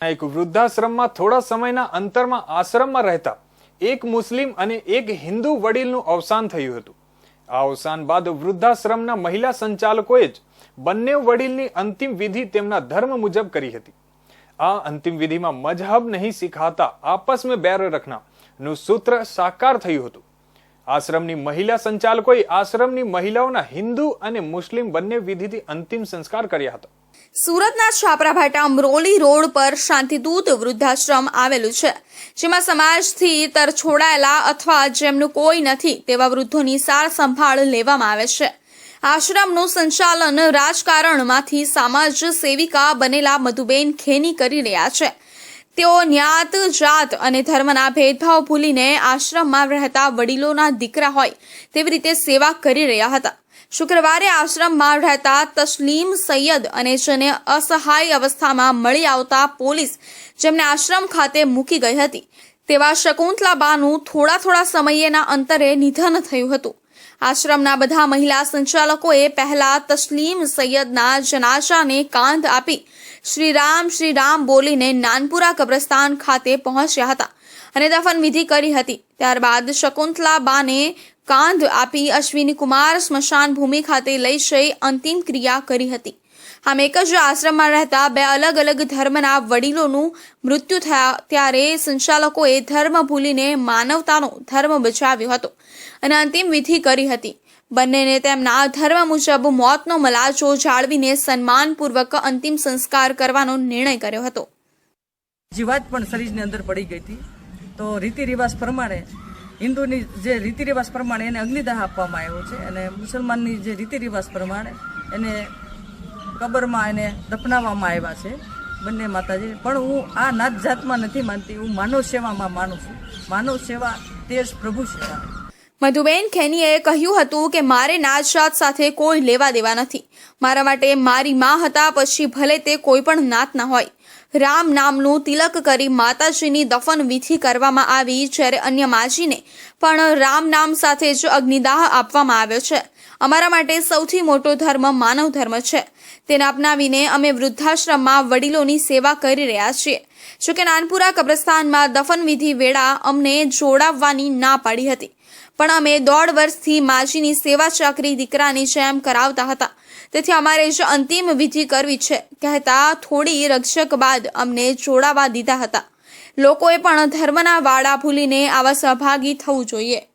એક વૃદ્ધાશ્રમમાં થોડા સમયના અંતરમાં આશ્રમમાં રહેતા એક મુસ્લિમ અને એક હિન્દુ વડીલનું અવસાન થયું હતું. આ અવસાન બાદ વૃદ્ધાશ્રમના મહિલા સંચાલકોએ જ બંને વડીલની અંતિમ વિધિ તેમના ધર્મ મુજબ કરી હતી. આ અંતિમ વિધિમાં મજહબ નહીં શીખાતા આપસ મેં બેર રખના નું સૂત્ર સાકાર થયું હતું. આશ્રમની મહિલા સંચાલકોએ આશ્રમની મહિલાઓના હિન્દુ અને મુસ્લિમ બંને વિધિથી અંતિમ સંસ્કાર કર્યા હતા. સુરતના છાપરાભાટા અમરોલી રોડ પર શાંતિદૂત વૃદ્ધાશ્રમ આવેલું છે, જેમાં સમાજથી તરછોડાયેલા અથવા જેમનું કોઈ નથી તેવા વૃદ્ધોની સાર સંભાળ લેવામાં આવે છે. આશ્રમનું સંચાલન રાજકારણમાંથી સમાજ સેવિકા બનેલા મધુબેન ખેની કરી રહ્યા છે. તેઓ જ્ઞાત જાત અને ધર્મના ભેદભાવ ભૂલીને આશ્રમમાં રહેતા વડીલોના દીકરા હોય તેવી રીતે સેવા કરી રહ્યા હતા. શુક્રવારે આશ્રમમાં રહેતા તસ્લીમ સૈયદ અને જેને અસહાય અવસ્થામાં મળી આવતા પોલીસ જેમને આશ્રમ ખાતે મૂકી ગઈ હતી, તેવા શકુંતલાબાનું થોડા થોડા સમયેના અંતરે નિધન થયું હતું. આશ્રમના બધા મહિલા સંચાલકોએ પહેલા તસ્લીમ સૈયદના જનાજાને કાંધ આપી શ્રી રામ શ્રી રામ બોલીને નાનપુરા કબ્રસ્તાન ખાતે પહોંચ્યા હતા અને દફન વિધિ કરી હતી. ત્યારબાદ શકુંતલા બાને કાંધ આપી અશ્વિની કુમાર સ્મશાન ભૂમિ ખાતે લઈ જઈ અંતિમ ક્રિયા કરી હતી. આમ એક જ આશ્રમમાં રહેતા બે અલગ અલગ ધર્મના વડીલોનું મૃત્યુ થયા ત્યારે સંચાલકોએ ધર્મ ભૂલીને માનવતાનો ધર્મ બચાવ્યો હતો અને અંતિમ વિધિ કરી હતી. બંનેને તેમના ધર્મ મુજબ મોતનો મલાજો જાળવીને સન્માનપૂર્વક અંતિમ સંસ્કાર કરવાનો નિર્ણય કર્યો હતો. જીવાત પણ શરીરની અંદર પડી ગઈ હતી. તો રીતિ રિવાજ પ્રમાણે, હિન્દુની જે રીતિ રિવાજ પ્રમાણે એને અગ્નિદાહ આપવામાં આવ્યો છે અને મુસલમાનની જે રીતિ રિવાજ પ્રમાણે એને કબરમાં એને દફનાવવામાં આવ્યા છે બંને માતાજી. પણ હું આ નાત જાતમાં નથી માનતી, હું માનવ સેવામાં માનું છું. માનવ સેવા તે જ પ્રભુ સેવા. મધુબેન ખેનીએ કહ્યું હતું કે મારે નાતજાત સાથે કોઈ લેવા દેવા નથી. મારા માટે મારી માં હતા, પછી ભલે તે કોઈ પણ નાતના હોય. રામ નામનું તિલક કરી માતાજીની દફન વિધિ કરવામાં આવી, જ્યારે અન્ય માજીને પણ રામ નામ સાથે જ અગ્નિદાહ આપવામાં આવ્યો છે. અમારા માટે સૌથી મોટો ધર્મ માનવ ધર્મ છે. તેને અપનાવીને અમે વૃદ્ધાશ્રમમાં વડીલોની સેવા કરી રહ્યા છીએ. જોકે નાનપુરા કબ્રસ્તાનમાં દફન વિધિ વેળા અમને જોડાવવાની ના પાડી હતી. પણ અમે દોઢ વર્ષથી માજીની સેવા ચાકરી દીકરાની જેમ કરાવતા હતા. તેથી અમારે જ અંતિમ વિધિ કરવી છે. કહેતા થોડી રક્ષક બાદ અમને જોડાવા દીધા હતા. લોકોએ પણ ધર્મના વાડા ભૂલીને આવા સહભાગી થવું જોઈએ.